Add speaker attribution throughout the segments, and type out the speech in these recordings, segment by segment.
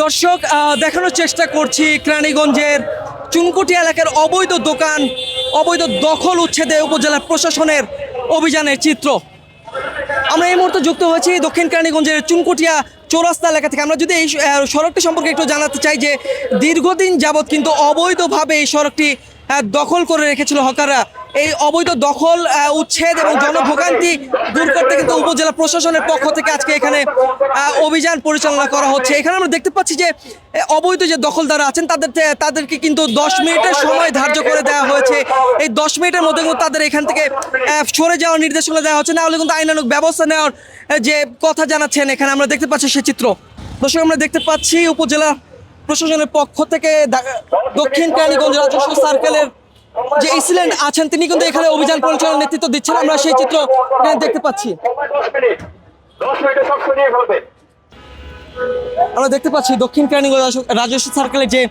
Speaker 1: দর্শক দেখানোর চেষ্টা করছি কেরানীগঞ্জের চুনকুটি এলাকার অবৈধ দোকান, অবৈধ দখল উচ্ছেদে উপজেলা প্রশাসনের অভিযানের চিত্র। আমরা এই মুহূর্তে যুক্ত হয়েছি দক্ষিণ কেরানীগঞ্জের চুনকুটিয়া চৌরাস্তা এলাকা থেকে। আমরা যদি এই সড়কটি সম্পর্কে একটু জানাতে চাই যে, দীর্ঘদিন যাবৎ কিন্তু অবৈধভাবে এই সড়কটি দখল করে রেখেছিল হকাররা। এই অবৈধ দখল উচ্ছেদ এবং জনভোগান্তি দূর করতে কিন্তু উপজেলা প্রশাসনের পক্ষ থেকে আজকে এখানে অভিযান পরিচালনা করা হচ্ছে। এখানে আমরা দেখতে পাচ্ছি যে অবৈধ যে দখলদাররা আছেন, তাদের তাদেরকে কিন্তু দশ মিনিটের সময় ধার্য করে দেওয়া হয়েছে। এই দশ মিনিটের মধ্যে কিন্তু তাদের এখান থেকে সরে যাওয়ার নির্দেশনা দেওয়া হচ্ছে। না হলে কিন্তু আইনানুক ব্যবস্থা নেওয়ার যে কথা জানাচ্ছেন এখানে আমরা দেখতে পাচ্ছি সে চিত্র। দর্শক, আমরা দেখতে পাচ্ছি উপজেলা প্রশাসনের পক্ষ থেকে দক্ষিণ কেরানীগঞ্জ রাজস্ব সার্কেলের যে ইসিলেন্ট আছেন তিনি কিন্তু এখানে অভিযান পরিচালনার নেতৃত্ব দিচ্ছেন। আমরা সেই চিত্র দেখতে পাচ্ছি। আমরা দেখতে পাচ্ছি দক্ষিণ কেরানীগঞ্জ রাজস্ব- সার্কেলের যে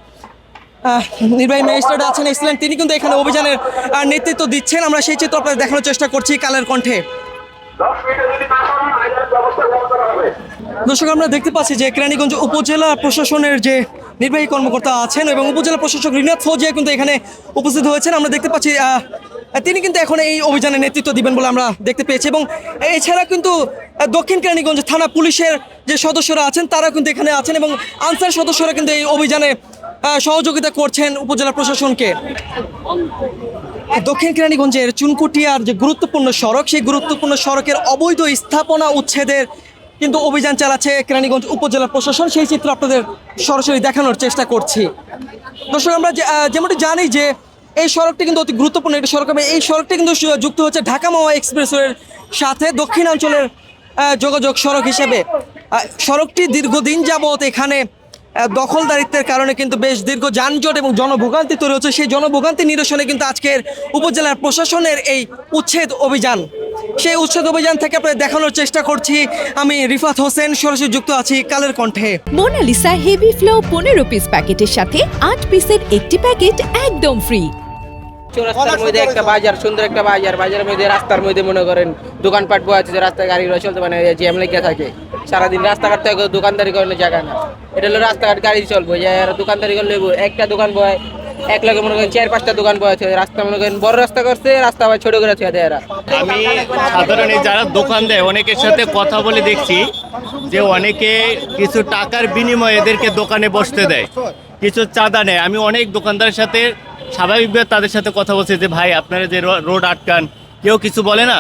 Speaker 1: নির্বাহী ম্যাজিস্ট্রেট আছেন ইসলেন তিনি কিন্তু এখানে অভিযানের নেতৃত্ব দিচ্ছেন। আমরা সেই চিত্র আপনাদের দেখানোর চেষ্টা করছি কালের কণ্ঠে। দর্শক, আমরা দেখতে পাচ্ছি যে কেরানীগঞ্জ উপজেলা প্রশাসনের যে নির্বাহী কর্মকর্তা আছেন এবং উপজেলা প্রশাসক রিনাথ ফৌজিয়া কিন্তু এখানে উপস্থিত হয়েছেন। আমরা দেখতে পাচ্ছি তিনি কিন্তু এখন এই অভিযানে নেতৃত্ব দিবেন বলে আমরা দেখতে পেয়েছি এবং এছাড়া কিন্তু দক্ষিণ কেরানীগঞ্জ থানা পুলিশের যে সদস্যরা আছেন তারা কিন্তু এখানে আছেন এবং আনসার সদস্যরা কিন্তু এই অভিযানে সহযোগিতা করছেন উপজেলা প্রশাসনকে। দক্ষিণ কেরানীগঞ্জের চুনকুটিয়ার যে গুরুত্বপূর্ণ সড়ক, সেই গুরুত্বপূর্ণ সড়কের অবৈধ স্থাপনা উচ্ছেদের কিন্তু অভিযান চালাচ্ছে কেরানীগঞ্জ উপজেলা প্রশাসন। সেই চিত্র আপনাদের সরাসরি দেখানোর চেষ্টা করছি। দর্শক, আমরা যেমনটি জানি যে এই সড়কটি কিন্তু অতি গুরুত্বপূর্ণ একটি সড়ক এবং এই সড়কটি কিন্তু যুক্ত হচ্ছে ঢাকা মাওয়া এক্সপ্রেসওয়ের সাথে দক্ষিণাঞ্চলের যোগাযোগ সড়ক হিসেবে। সড়কটি দীর্ঘদিন যাবৎ এখানে দখলদারিত্বের কারণে কিন্তু বেশ দীর্ঘ যানজট এবং জনভোগান্তি তৈরি হচ্ছে। সেই জনভোগান্তি নিরসনে কিন্তু আজকের উপজেলার প্রশাসনের এই উচ্ছেদ অভিযান। সেই উচ্ছেদ অভিযান থেকে আপনাদের দেখানোর চেষ্টা করছি। আমি রিফাত হোসেন সরাসরি যুক্ত আছি কালের কণ্ঠে।
Speaker 2: মোনালিসা হেভি ফ্লো পনেরো পিস প্যাকেটের সাথে আট পিসের একটি প্যাকেট একদম ফ্রি
Speaker 3: চৌরাস্তার মধ্যে একটা বাজার সুন্দর একটা বাজার। বাজারের মধ্যে রাস্তার মধ্যে মনে করেন দোকানপাট বয়ে আছে যে রাস্তায় গাড়ি চলতে মানে জ্যাম লেগে থাকে। সারাদিন রাস্তাঘাট থেকে দোকানদারি করার জায়গা না। এটা হলো রাস্তাঘাট, গাড়ি চলবো, যে দোকানদারি করলে একটা দোকান বয়, এক লগে মনে করেন চার পাঁচটা দোকান বয় আছে রাস্তা মনে করেন বড় রাস্তা করছে, রাস্তা আবার ছোট করে ছেড়ে দেয় এরা।
Speaker 4: আমি সাধারণ যারা দোকান দেয়, অনেকের সাথে কথা বলে দেখছি যে অনেকে কিছু টাকার বিনিময়ে এদেরকে দোকানে বসতে দেয়, কিছু চাঁদা নেয়। আমি অনেক দোকানদারের সাথে স্বাভাবিকভাবে তাদের সাথে কথা বলছি যে, ভাই, আপনারা যে রোড আটকান, কেউ কিছু বলে না?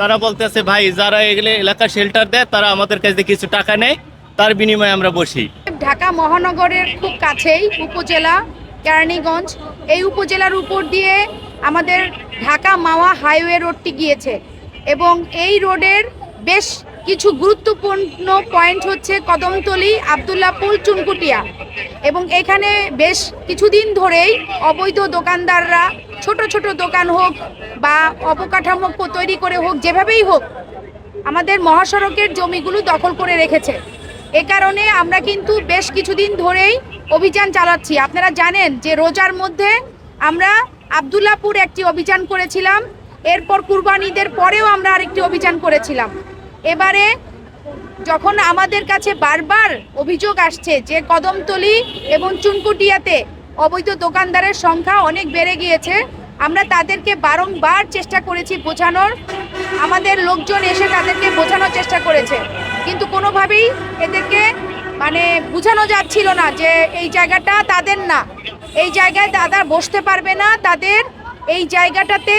Speaker 4: তারা বলতেছে, ভাই, যারা এগুলো এলাকা শেল্টার দেয়, তারা আমাদের কাছে কিছু টাকা নেয়, তার বিনিময়ে আমরা বসি।
Speaker 5: ঢাকা মহানগরের খুব কাছেই উপজেলা কেরানীগঞ্জ। এই উপজেলার উপর দিয়ে আমাদের ঢাকা মাওয়া হাইওয়ে রোডটি গিয়েছে এবং এই রোডের বেশ কিছু গুরুত্বপূর্ণ পয়েন্ট হচ্ছে কদমতলি, আবদুল্লাপুর, চুনকুটিয়া এবং এখানে বেশ কিছুদিন ধরেই অবৈধ দোকানদাররা, ছোট ছোট দোকান হোক বা অবকাঠামো তৈরি করে হোক, যেভাবেই হোক আমাদের মহাসড়কের জমিগুলো দখল করে রেখেছে। এ কারণে আমরা কিন্তু বেশ কিছুদিন ধরেই অভিযান চালাচ্ছি। আপনারা জানেন যে রোজার মধ্যে আমরা আবদুল্লাপুর একটি অভিযান করেছিলাম, এরপর কুরবানিদের পরেও আমরা আরেকটি অভিযান করেছিলাম। এবারে যখন আমাদের কাছে বারবার অভিযোগ আসছে যে কদমতলি এবং চুনকুটিয়াতে অবৈধ দোকানদারের সংখ্যা অনেক বেড়ে গিয়েছে, আমরা তাদেরকে বারংবার চেষ্টা করেছি বোঝানোর। আমাদের লোকজন এসে তাদেরকে বোঝানোর চেষ্টা করেছে। কিন্তু কোনোভাবেই এদেরকে মানে বোঝানো যাচ্ছিল না যে এই জায়গাটা তাদের না। এই জায়গায় দাদা বসতে পারবে না, তাদের এই জায়গাটাতে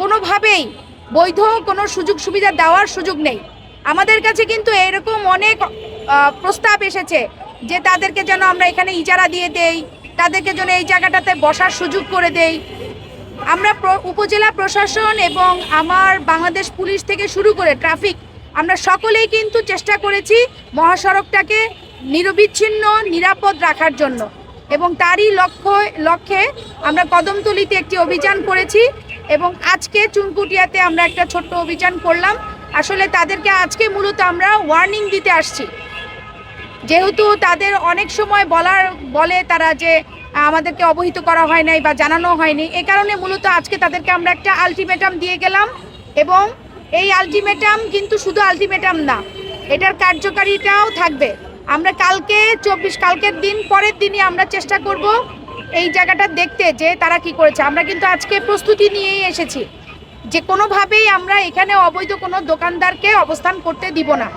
Speaker 5: কোনোভাবেই বৈধ কোনো সুযোগ সুবিধা দেওয়ার সুযোগ নেই। আমাদের কাছে কিন্তু এরকম অনেক প্রস্তাব এসেছে যে তাদেরকে যেন আমরা এখানে ইজারা দিয়ে দেই, তাদেরকে যেন এই জায়গাটাতে বসার সুযোগ করে দেই। আমরা উপজেলা প্রশাসন এবং আমার বাংলাদেশ পুলিশ থেকে শুরু করে ট্রাফিক আমরা সকলেই কিন্তু চেষ্টা করেছি মহাসড়কটাকে নিরবিচ্ছিন্ন, নিরাপদ রাখার জন্য। এবং তারই লক্ষ্য, লক্ষ্যে আমরা কদমতলিতে একটি অভিযান করেছি এবং আজকে চুনকুটিয়াতে আমরা একটা ছোট্ট অভিযান করলাম। আসলে তাদেরকে আজকে মূলত আমরা ওয়ার্নিং দিতে আসছি। যেহেতু তাদের অনেক সময় বলার, বলে তারা যে, আমাদেরকে অবহিত করা হয় নাই বা জানানো হয়নি, এ কারণে মূলত আজকে তাদেরকে আমরা একটা আলটিমেটাম দিয়ে গেলাম এবং এই আলটিমেটাম কিন্তু শুধু আলটিমেটাম না, এটার কার্যকারিতাও থাকবে। আমরা কালকে, চব্বিশ কালকের দিন, পরের দিনই আমরা চেষ্টা করব এই জায়গাটা দেখতে যে তারা কি করেছে। আমরা কিন্তু আজকে প্রস্তুতি নিয়েই এসেছি। যে কোনোভাবেই আমরা এখানে অবৈধ কোনো দোকানদারকে অবস্থান করতে দিব না।